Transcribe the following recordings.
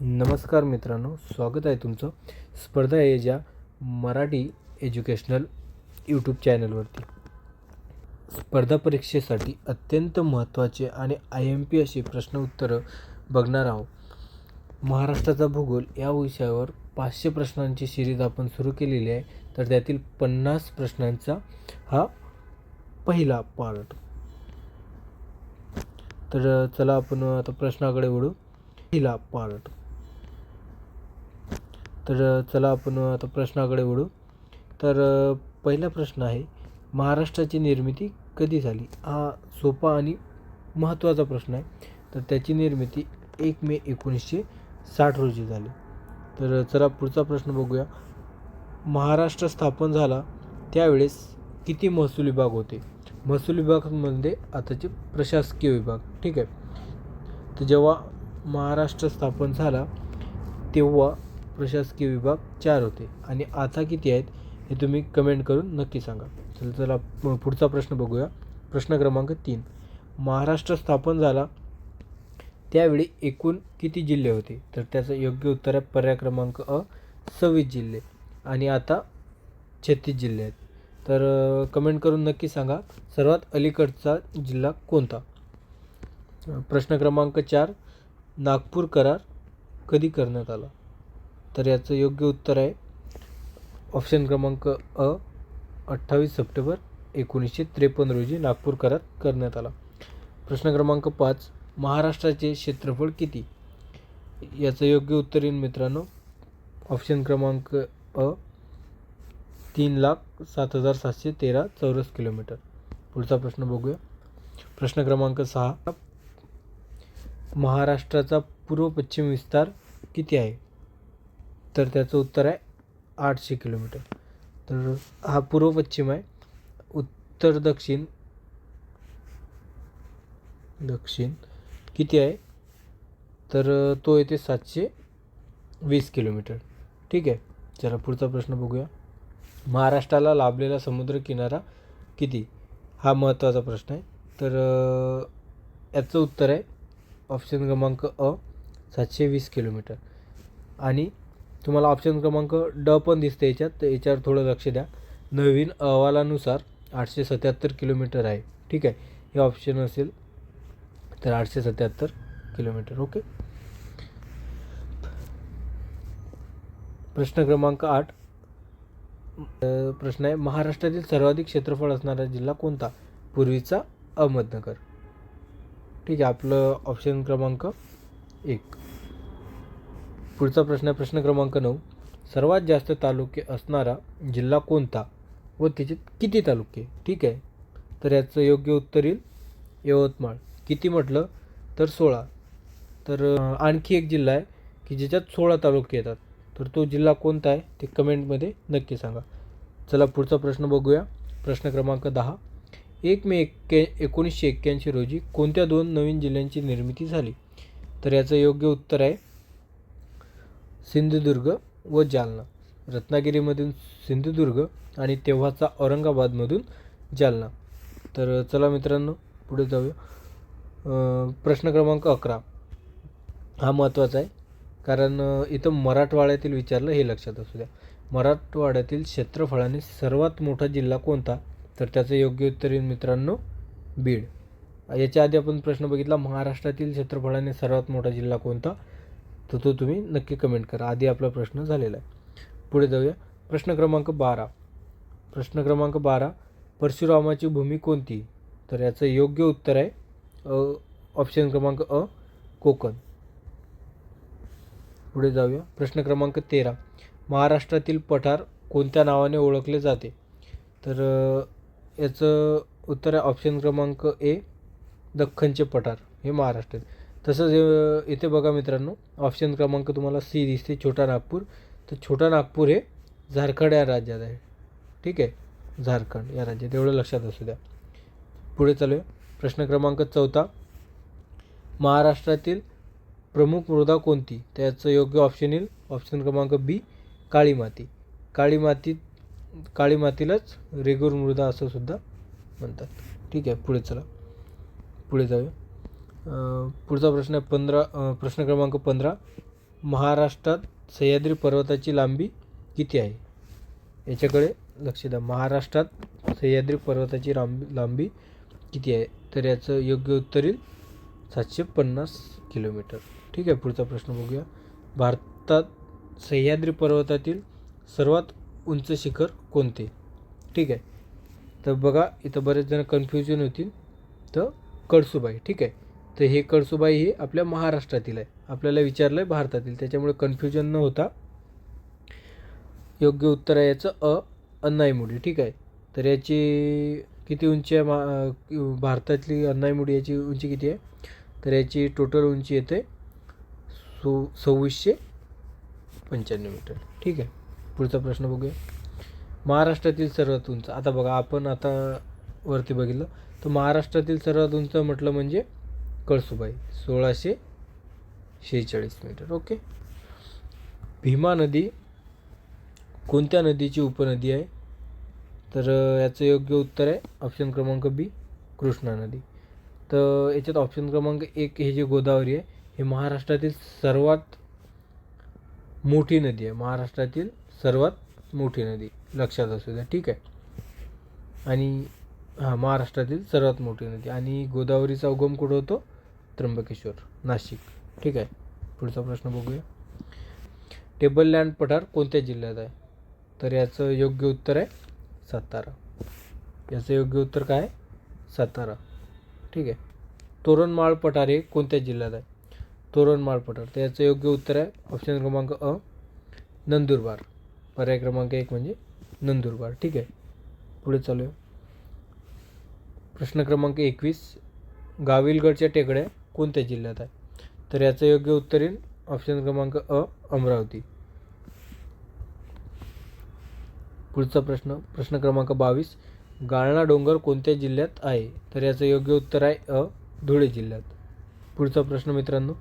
नमस्कार मित्रांनो स्वागत आहे तुमचं स्पर्धा एजा मराठी एज्युकेशनल यूट्यूब चॅनलवरती. स्पर्धा परीक्षेसाठी अत्यंत महत्त्वाचे आणि आय एम पी अशी प्रश्न उत्तरं बघणार आहोत. महाराष्ट्राचा भूगोल या विषयावर पाचशे प्रश्नांची सिरीज आपण सुरू केलेली आहे तर त्यातील पन्नास प्रश्नांचा हा पहिला पार्ट तर चला आपण आता प्रश्नाकडे वळू. पहिला पार्ट तर चला आपण आता प्रश्नाकडे वळू. तर पहिला प्रश्न आहे महाराष्ट्राची निर्मिती कधी झाली? हा सोपा आणि महत्त्वाचा प्रश्न आहे. तर त्याची निर्मिती एक मे एकोणीसशे साठ रोजी झाली. तर चला पुढचा प्रश्न बघूया. महाराष्ट्र स्थापन झाला त्यावेळेस किती महसूल विभाग होते? महसूल विभागामध्ये आताचे प्रशासकीय विभाग ठीक आहे. तर जेव्हा महाराष्ट्र स्थापन झाला तेव्हा प्रशासकीय विभाग चार होते. आणि आता किती आहेत हे तुम्ही कमेंट करून नक्की सांगा. चल चला पुढचा प्रश्न बघूया. प्रश्न क्रमांक तीन. महाराष्ट्र स्थापन झाला त्यावेळी एकूण किती जिल्हे होते? तर त्याचं योग्य उत्तर आहे पर्याय क्रमांक अ सव्वीस जिल्हे. आणि आता छत्तीस जिल्हे आहेत. तर कमेंट करून नक्की सांगा सर्वात अलीकडचा जिल्हा कोणता? प्रश्न क्रमांक चार नागपूर करार कधी करण्यात आला? तर याचं योग्य उत्तर आहे. ऑप्शन क्रमांक अ अठ्ठावीस सप्टेंबर एकोणीसशे त्रेपन्न रोजी नागपूर करार करण्यात आला. प्रश्न क्रमांक पाच महाराष्ट्राचे क्षेत्रफळ किती? याचं योग्य उत्तर येईल मित्रांनो. ऑप्शन क्रमांक अ तीन लाख सात हजार सातशे तेरा चौरस किलोमीटर. पुढचा प्रश्न बघूया. प्रश्न क्रमांक सहा महाराष्ट्राचा पूर्व पश्चिम विस्तार किती आहे? तर त्याचं उत्तर आहे आठशे किलोमीटर. तर हा पूर्व पश्चिम आहे. उत्तर दक्षिण दक्षिण किती आहे? तर तो येते सातशे वीस किलोमीटर. ठीक आहे? चला पुढचा प्रश्न बघूया. महाराष्ट्राला लाभलेला समुद्र किनारा किती? हा महत्त्वाचा प्रश्न आहे. तर याचं उत्तर आहे ऑप्शन क्रमांक अ सातशे वीस किलोमीटर. आणि तुम्हाला ऑप्शन क्रमांक ड पण दिसते याच्यात. तर याच्यावर थोडं लक्ष द्या. नवीन अहवालानुसार आठशे सत्याहत्तर किलोमीटर आहे. ठीक आहे? हे ऑप्शन असेल तर आठशे सत्याहत्तर किलोमीटर. ओके? प्रश्न क्रमांक आठ. प्रश्न आहे महाराष्ट्रातील सर्वाधिक क्षेत्रफळ असणारा जिल्हा कोणता? पूर्वीचा अहमदनगर. ठीक आहे आपलं ऑप्शन क्रमांक एक. पुढचा प्रश्न आहे प्रश्न क्रमांक नऊ. सर्वात जास्त तालुके असणारा जिल्हा कोणता व त्याचे किती तालुके? ठीक आहे. तर याचं योग्य उत्तर येईल यवतमाळ. किती म्हटलं? तर सोळा. तर आणखी एक जिल्हा आहे की ज्याच्यात सोळा तालुके येतात. तर तो जिल्हा कोणता आहे? ते कमेंटमध्ये नक्की सांगा. चला पुढचा प्रश्न बघूया. प्रश्न क्रमांक दहा. एक मे एक्के एकोणीसशे एक्क्याऐंशी रोजी कोणत्या दोन नवीन जिल्ह्यांची निर्मिती झाली? तर याचं योग्य उत्तर आहे सिंधुदुर्ग व जालना. रत्नागिरीमधून सिंधुदुर्ग आणि तेव्हाचा औरंगाबादमधून जालना. तर चला मित्रांनो पुढे जाऊया. प्रश्न क्रमांक अकरा. हा महत्त्वाचा आहे. कारण इथं मराठवाड्यातील विचारलं हे लक्षात असू द्या. मराठवाड्यातील क्षेत्रफळाने सर्वात मोठा जिल्हा कोणता? तर त्याचं योग्य उत्तर येईल मित्रांनो बीड. याच्या आधी आपण प्रश्न बघितला महाराष्ट्रातील क्षेत्रफळाने सर्वात मोठा जिल्हा कोणता? तर तो तुम्ही नक्की कमेंट करा. आधी आपला प्रश्न झालेला आहे. पुढे जाऊया. प्रश्न क्रमांक बारा. प्रश्न क्रमांक बारा. परशुरामाची भूमी कोणती? तर याचं योग्य उत्तर आहे ऑप्शन क्रमांक अ कोकण. पुढे जाऊया. प्रश्न क्रमांक तेरा. महाराष्ट्रातील पठार कोणत्या नावाने ओळखले जाते? तर याचं उत्तर आहे ऑप्शन क्रमांक ए दख्खनचे पठार. हे महाराष्ट्रात. तसंच इथे बघा मित्रांनो ऑप्शन क्रमांक तुम्हाला सी दिसते छोटा नागपूर. तर छोटा नागपूर हे झारखंड या राज्यात आहे. ठीक आहे? झारखंड या राज्यात. एवढं लक्षात असू द्या. पुढे चालूया. प्रश्न क्रमांक चौथा. महाराष्ट्रातील प्रमुख मृदा कोणती? त्याचं योग्य ऑप्शन येईल. ऑप्शन क्रमांक बी काळी माती. काळी मातीत काळी मातीलाच रेगूर मृदा असं सुद्धा म्हणतात. ठीक आहे? पुढे चला. पुढे जाऊया. पुढचा प्रश्न आहे पंधरा प्रश्न क्रमांक पंधरा. महाराष्ट्रात सह्याद्री पर्वताची लांबी किती आहे? याच्याकडे लक्ष द्या. महाराष्ट्रात सह्याद्री पर्वताची लांबी लांबी किती आहे? तर याचं योग्य उत्तर येईल सातशे पन्नास किलोमीटर. ठीक आहे पुढचा प्रश्न बघूया. भारतात सह्याद्री पर्वतातील सर्वात उंच शिखर कोणते? ठीक आहे. तर बघा इथं बरेच जण कन्फ्युजन होतील. तर कळसुबाई. ठीक आहे. तर हे कळसुबाई हे आपल्या महाराष्ट्रातील आहे. आपल्याला विचारलं आहे भारतातील. त्याच्यामुळे कन्फ्युजन न होता योग्य उत्तर आहे याचं अ अन्नाईमुडी ठीक आहे? तर याची किती उंची आहे मा भारतातली अन्नाईमुडी याची उंची किती आहे? तर याची टोटल उंची येते सो सव्वीसशे पंच्याण्णव मीटर. ठीक आहे? पुढचा प्रश्न बघूया. महाराष्ट्रातील सर्वात उंच. आता बघा आपण आता वरती बघितलं. तर महाराष्ट्रातील सर्वात उंच म्हटलं म्हणजे कळसुबाई सोळाशे शेहेचाळीस मीटर ओके? भीमा नदी कोणत्या नदीची उपनदी आहे? तर याचं योग्य उत्तर आहे ऑप्शन क्रमांक बी कृष्णा नदी. तर याच्यात ऑप्शन क्रमांक एक हे जे गोदावरी आहे हे महाराष्ट्रातील सर्वात मोठी नदी आहे. महाराष्ट्रातील सर्वात मोठी नदी लक्षात असू द्या ठीक आहे? आणि हां महाराष्ट्रातील सर्वात मोठी नदी. आणि गोदावरीचा उगम कुठं होतो? त्र्यंबकेश्वर नाशिक. ठीक आहे? पुढचा प्रश्न बघूया. टेबल लँड पठार कोणत्या जिल्ह्यात आहे? तर याचं योग्य उत्तर आहे सातारा. याचं योग्य उत्तर काय आहे? सातारा. ठीक आहे? तोरणमाळ पठार हे कोणत्या जिल्ह्यात आहे? तोरणमाळ पठार. तर याचं योग्य उत्तर आहे ऑप्शन क्रमांक अ नंदुरबार. पर्याय क्रमांक एक म्हणजे नंदुरबार. ठीक आहे? पुढे चालू प्रश्न क्रमांक एकवीस. गाविलगडच्या टेकड्या कोणत्या जिल्ह्यात आहे? तर याचं योग्य उत्तर येईल ऑप्शन क्रमांक अ अमरावती. पुढचा प्रश्न प्रश्न क्रमांक बावीस. गाळणा डोंगर कोणत्या जिल्ह्यात आहे? तर याचं योग्य उत्तर आहे अ धुळे जिल्ह्यात. पुढचा प्रश्न मित्रांनो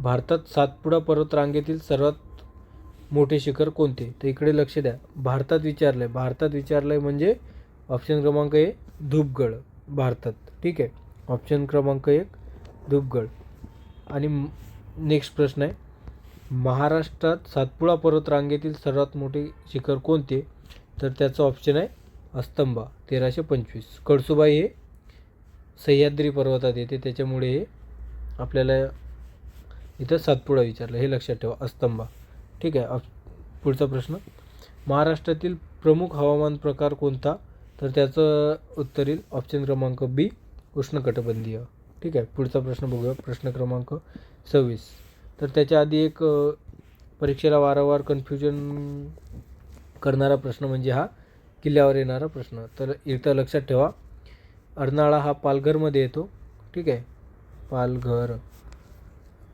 भारतात सातपुडा पर्वतरांगेतील सर्वात मोठे शिखर कोणते? तर इकडे लक्ष द्या. भारतात विचारलं आहे भारतात विचारलं आहे म्हणजे ऑप्शन क्रमांक ए धूपगड भारतात. ठीक आहे? ऑप्शन क्रमांक एक धूपगड. आणि नेक्स्ट प्रश्न आहे. महाराष्ट्रात सातपुडा पर्वतरांगेतील सर्वात मोठे शिखर कोणते? तर त्याचं ऑप्शन आहे अस्तंबा तेराशे पंचवीस. कळसुबाई हे सह्याद्री पर्वतात येते. त्याच्यामुळे हे आपल्याला इथं सातपुडा विचारलं. हे लक्षात ठेवा अस्तंबा ठीक आहे पुढचा प्रश्न. महाराष्ट्रातील प्रमुख हवामान प्रकार कोणता? तर त्याचं उत्तर येईल ऑप्शन क्रमांक बी उष्णकटिबंधीय. ठीक आहे पुढचा प्रश्न बघूया. प्रश्न क्रमांक सव्वीस. तर त्याच्या आधी एक परीक्षेला वारंवार कन्फ्युजन करणारा प्रश्न म्हणजे हा किल्ल्यावर येणारा प्रश्न. तर इथं लक्षात ठेवा. अर्नाळा हा पालघरमध्ये येतो. ठीक आहे. पालघर.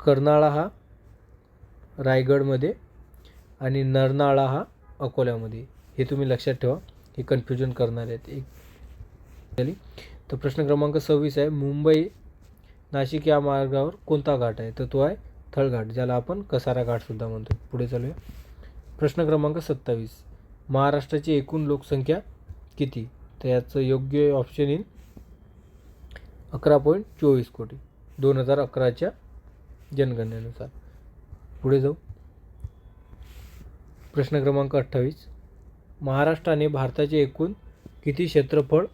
कर्नाळा हा रायगडमध्ये आणि नरनाळा हा अकोल्यामध्ये. हे तुम्ही लक्षात ठेवा. हे कन्फ्युजन करणारे आहेत. एक झाली तर प्रश्न क्रमांक सव्वीस आहे. मुंबई नाशिक या मार्गावर कोणता घाट आहे? तर तो आहे थळघाट ज्याला आपण कसारा घाटसुद्धा म्हणतो. पुढे चालूया. प्रश्न क्रमांक सत्तावीस. महाराष्ट्राची एकूण लोकसंख्या किती? तर याचं योग्य ऑप्शन येईल अकरा पॉईंट चोवीस कोटी. दोन हजार अकराच्या जनगणनेनुसार. पुढे जाऊ. प्रश्न क्रमांक अठ्ठावीस. महाराष्ट्राने भारताचे एकूण किती क्षेत्रफळ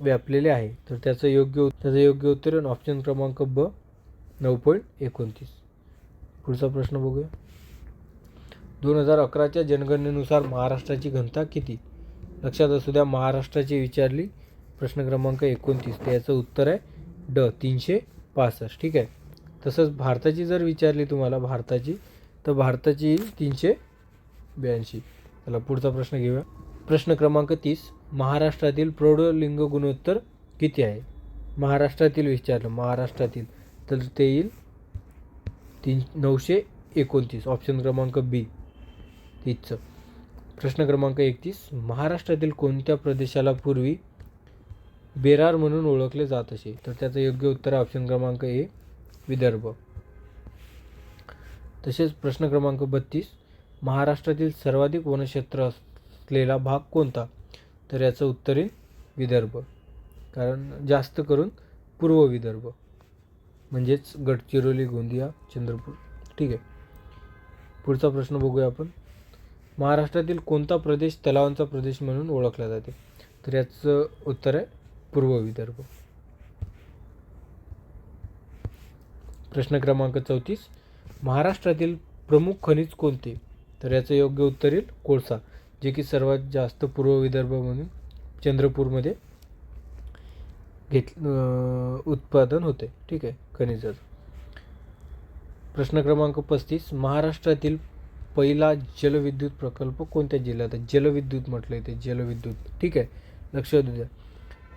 व्यापलेले आहे. तर त्याचं योग्य त्याचं योग्य उत्तर ऑप्शन क्रमांक ब नऊ पॉईंट एकोणतीस. पुढचा प्रश्न बघूया. दोन हजार अकराच्या जनगणनेनुसार महाराष्ट्राची घनता किती? लक्षात असू द्या महाराष्ट्राची विचारली प्रश्न क्रमांक एकोणतीस. तर याचं उत्तर आहे ड तीनशे पासष्ट. ठीक आहे? तसंच भारताची जर विचारली तुम्हाला भारताची तर भारताची तीनशे ब्याऐंशी. चला पुढचा प्रश्न घेऊया. प्रश्न क्रमांक तीस. महाराष्ट्रातील प्रौढलिंग गुणोत्तर किती आहे? महाराष्ट्रातील विचारलं महाराष्ट्रातील. तर ते येईल तीन नऊशे एकोणतीस. ऑप्शन क्रमांक बी तीसचं प्रश्न क्रमांक एकतीस. महाराष्ट्रातील कोणत्या प्रदेशाला पूर्वी बेरार म्हणून ओळखले जात असे? तर त्याचं योग्य उत्तर आहे ऑप्शन क्रमांक ए विदर्भ. तसेच प्रश्न क्रमांक बत्तीस. महाराष्ट्रातील सर्वाधिक वनक्षेत्र असलेला भाग कोणता? तर याचं उत्तर येईल विदर्भ. कारण जास्त करून पूर्व विदर्भ. म्हणजेच गडचिरोली गोंदिया चंद्रपूर. ठीक आहे. पुढचा प्रश्न बघूया आपण. महाराष्ट्रातील कोणता प्रदेश तलावांचा प्रदेश म्हणून ओळखला जाते? तर याचं उत्तर आहे पूर्व विदर्भ. प्रश्न क्रमांक चौतीस. महाराष्ट्रातील प्रमुख खनिज कोणते? तर याचं योग्य उत्तर येईल कोळसा. जे की सर्वात जास्त पूर्व विदर्भ म्हणून चंद्रपूरमध्ये घेत उत्पादन होते. ठीक आहे खनिजाचं. प्रश्न क्रमांक पस्तीस. महाराष्ट्रातील पहिला जलविद्युत प्रकल्प कोणत्या जिल्ह्यात आहे? जलविद्युत म्हटलं इथे जलविद्युत. ठीक आहे लक्ष द्या.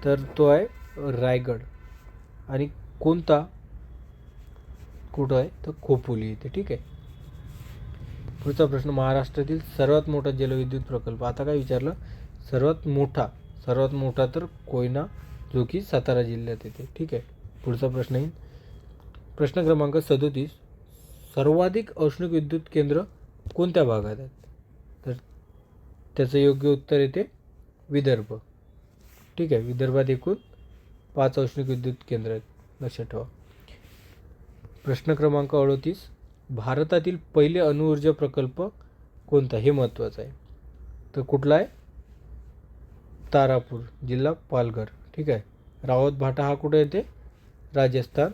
तर तो आहे रायगड. आणि कोणता कुठं आहे? तर खोपोली इथे. ठीक आहे. पुढचा प्रश्न महाराष्ट्रातील सर्वात मोठा जलविद्युत प्रकल्प. आता काय विचारलं? सर्वात मोठा सर्वात मोठा तर कोयना जो की सातारा जिल्ह्यात येते. ठीक आहे. पुढचा प्रश्न येईल प्रश्न क्रमांक सदोतीस. सर्वाधिक औष्णिक विद्युत केंद्र कोणत्या भागात आहेत? तर त्याचं योग्य उत्तर येते विदर्भ. ठीक आहे. विदर्भात एकूण पाच औष्णिक विद्युत केंद्र आहेत. लक्षात ठेवा. प्रश्न क्रमांक अडोतीस. भारतातील पहिले अणुऊर्जा प्रकल्प कोणता हे महत्त्वाचं आहे. तर कुठला आहे? तारापूर जिल्हा पालघर. ठीक आहे? रावत भाटा हा कुठे येते? राजस्थान.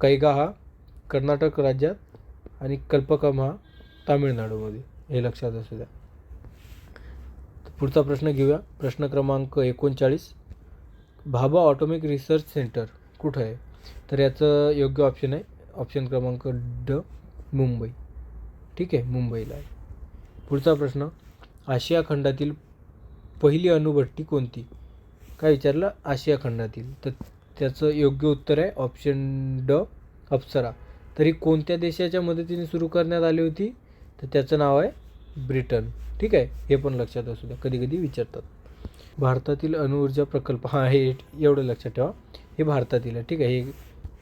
कैगा हा कर्नाटक राज्यात आणि कल्पकम हा तामिळनाडूमध्ये. हे लक्षात असू द्या. पुढचा प्रश्न घेऊया. प्रश्न क्रमांक एकोणचाळीस. भाभा ऑटोमिक रिसर्च सेंटर कुठं आहे? तर याचं योग्य ऑप्शन आहे ऑप्शन क्रमांक ड मुंबई. ठीक आहे मुंबईला आहे. पुढचा प्रश्न आशिया खंडातील पहिली अणुभट्टी कोणती? काय विचारलं? आशिया खंडातील. तर त्याचं योग्य उत्तर आहे ऑप्शन ड अप्सरा. तरी कोणत्या देशाच्या मदतीने सुरू करण्यात आली होती? तर त्याचं नाव आहे ब्रिटन. ठीक आहे हे पण लक्षात असू द्या. कधी कधी विचारतात. भारतातील अणुऊर्जा प्रकल्प हा हे एवढं लक्षात ठेवा. हे भारतातील आहे. ठीक आहे हे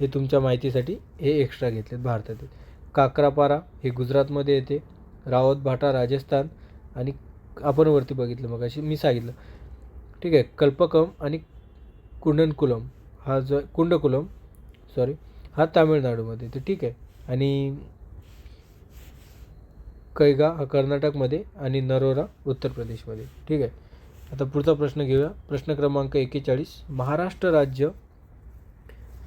हे तुमच्या माहितीसाठी हे एक्स्ट्रा घेतलेत भारतातील. काकरापारा हे गुजरातमध्ये येते. रावत भाटा राजस्थान आणि आपण वरती बघितलं मग अशी मी सांगितलं. ठीक आहे कल्पकम आणि कुंडनकुलम हा जो कुंडकुलम सॉरी हा तामिळनाडूमध्ये येते. ठीक आहे आणि कैगा हा कर्नाटकमध्ये आणि नरोरा उत्तर प्रदेशमध्ये. ठीक आहे आता पुढचा प्रश्न घेऊया. प्रश्न क्रमांक एकेचाळीस महाराष्ट्र राज्य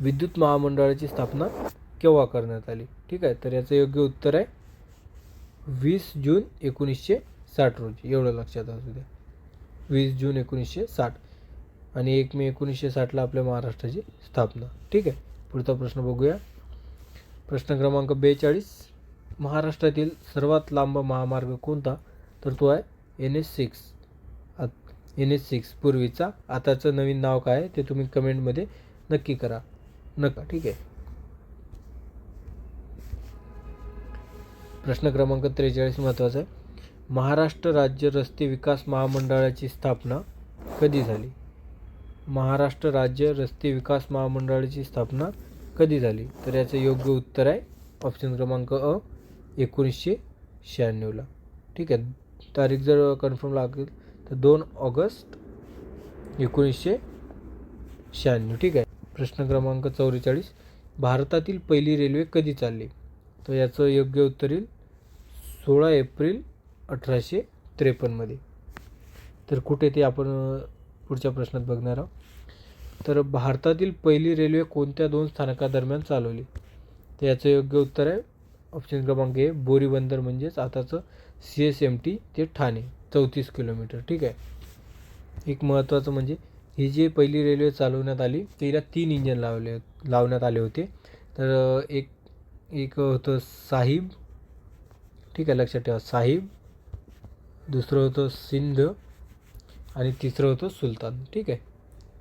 विद्युत महामंडळाची स्थापना केव्हा करण्यात आली? ठीक आहे तर याचं योग्य उत्तर आहे वीस जून एकोणीसशे साठ रोजी. एवढं लक्षात असू द्या. वीस जून एकोणीसशे साठ आणि एक मे एकोणीसशे साठला आपल्या महाराष्ट्राची स्थापना. ठीक आहे पुढचा प्रश्न बघूया. प्रश्न क्रमांक बेचाळीस. महाराष्ट्रातील सर्वात लांब महामार्ग कोणता? तर तो आहे N S six. N S six पूर्वीचा. आताचं नवीन नाव काय आहे ते तुम्ही कमेंटमध्ये नक्की करा. नका ठीक आहे. प्रश्न क्रमांक त्रेचाळीस महत्त्वाचा आहे. महाराष्ट्र राज्य रस्ते विकास महामंडळाची स्थापना कधी झाली? महाराष्ट्र राज्य रस्ते विकास महामंडळाची स्थापना कधी झाली? तर याचं योग्य उत्तर आहे ऑप्शन क्रमांक अ एकोणीसशे शहाण्णवला ठीक आहे तारीख जर कन्फर्म लागेल तर दोन ऑगस्ट एकोणीसशे शहाण्णव ठीक आहे. प्रश्न क्रमांक चौवेचाळीस. भारतातील पहिली रेल्वे कधी चालली? तर याचं योग्य उत्तर येईल सोळा एप्रिल अठराशे त्रेपन्नमध्ये तर कुठे ते आपण पुढच्या प्रश्नात बघणार आहोत. तर भारतातील पहिली रेल्वे कोणत्या दोन स्थानकादरम्यान चालवली? तर याचं योग्य उत्तर आहे ऑप्शन क्रमांक ए बोरीबंदर म्हणजेच आताचं सी एस एम टी ते ठाणे चौतीस किलोमीटर. ठीक आहे? एक महत्त्वाचं म्हणजे ही जी पहिली रेल्वे चालवण्यात आली तिला तीन इंजन लावले लावण्यात आले होते. तर एक एक होतं साहिब ठीक आहे लक्षात ठेवा. साहिब दुसरं होतं सिंध आणि तिसरं होतं सुलतान ठीक आहे.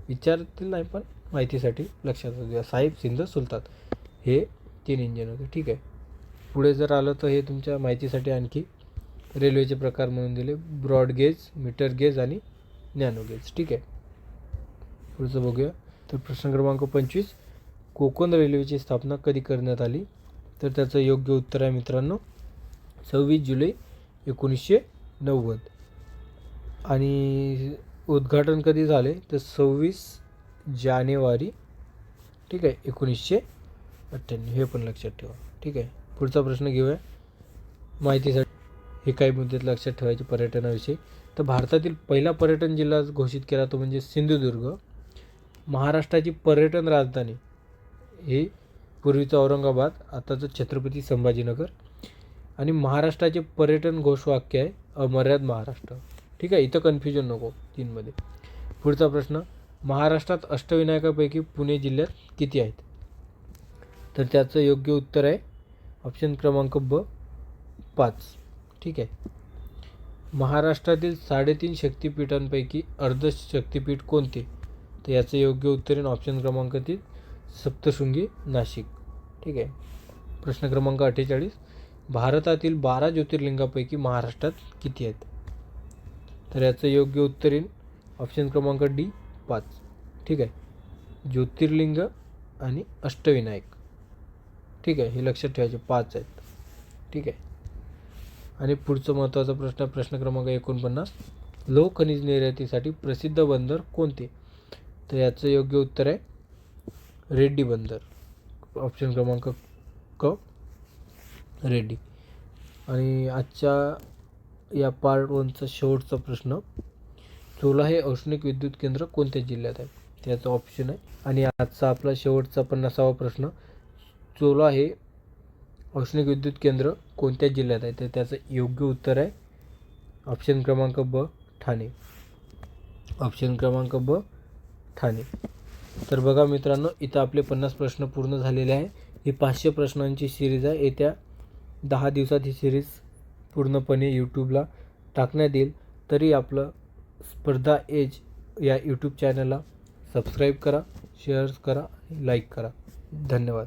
विचारतील नाही पण माहितीसाठी लक्षात असू द्या साहिब सिंध सुलतान हे तीन इंजन होते ठीक आहे. पुढे जर आलं तर हे तुमच्या माहितीसाठी आणखी रेल्वेचे प्रकार म्हणून दिले. ब्रॉड गेज मीटर गेज आणि नॅनो गेज ठीक आहे. पुढचं बघूया. तर प्रश्न क्रमांक पंचवीस कोकण रेल्वेची स्थापना कधी करण्यात आली? तर त्याचं योग्य उत्तर आहे मित्रांनो सव्वीस जुलै एकोणीसशे नव्वद. आणि उद्घाटन कधी झाले? तर सव्वीस जानेवारी ठीक आहे एकोणीसशे अठ्ठ्याण्णव. हे पण लक्षात ठेवा ठीक आहे. पुढचा प्रश्न घेऊया. माहितीसाठी हे काही मुद्द्यात लक्षात ठेवायचे पर्यटनाविषयी. तर भारतातील पहिला पर्यटन जिल्हा घोषित केला तो म्हणजे सिंधुदुर्ग. महाराष्ट्राची पर्यटन राजधानी ही पूर्वीचं औरंगाबाद आताचं छत्रपती संभाजीनगर आणि महाराष्ट्राचे पर्यटन घोषवाक्य आहे अमर्याद महाराष्ट्र. ठीक आहे इथं कन्फ्युजन नको तीनमध्ये. पुढचा प्रश्न महाराष्ट्रात अष्टविनायकापैकी पुणे जिल्ह्यात किती आहेत? तर त्याचं योग्य उत्तर आहे ऑप्शन क्रमांक ब पाच. ठीक आहे. महाराष्ट्रातील साडेतीन शक्तिपीठांपैकी अर्ध शक्तिपीठ कोणते? तर याचं योग्य उत्तर आहे ऑप्शन क्रमांक तीन सप्तशृंगी नाशिक. ठीक आहे? प्रश्न क्रमांक अठ्ठेचाळीस भारतातील बारा ज्योतिर्लिंगापैकी महाराष्ट्रात किती आहेत? तर याचं योग्य उत्तर येईल ऑप्शन क्रमांक डी पाच. ठीक आहे? ज्योतिर्लिंग आणि अष्टविनायक. ठीक आहे? हे लक्षात ठेवायचे पाच आहेत. ठीक आहे? आणि पुढचा महत्त्वाचा प्रश्न प्रश्न क्रमांक एकोणपन्नास. लोह खनिज निर्यातीसाठी प्रसिद्ध बंदर कोणते? तर याचं योग्य उत्तर आहे रेड्डी बंदर. ऑप्शन क्रमांक क रेड्डी. आणि आजच्या या पार्ट वनचा शेवटचा प्रश्न चोला हे औष्णिक विद्युत केंद्र कोणत्या जिल्ह्यात आहे? त्याचं ऑप्शन आहे. आणि आजचा आपला शेवटचा पन्नासावा प्रश्न चोला हे औष्णिक विद्युत केंद्र कोणत्या जिल्ह्यात आहे? तर त्याचं योग्य उत्तर आहे ऑप्शन क्रमांक ब ठाणे. ऑप्शन क्रमांक ब ठाणे. तर बघा मित्रांनो इथं आपले पन्नास प्रश्न पूर्ण झालेले आहे. ही पाचशे प्रश्नांची सिरीज आहे. येत्या दहा दिवसात ही सिरीज पूर्णपणे यूट्यूबला टाकण्यात येईल. तरी आपलं स्पर्धा एज या यूट्यूब चॅनलला सबस्क्राईब करा शेअर्स करा लाईक करा. धन्यवाद.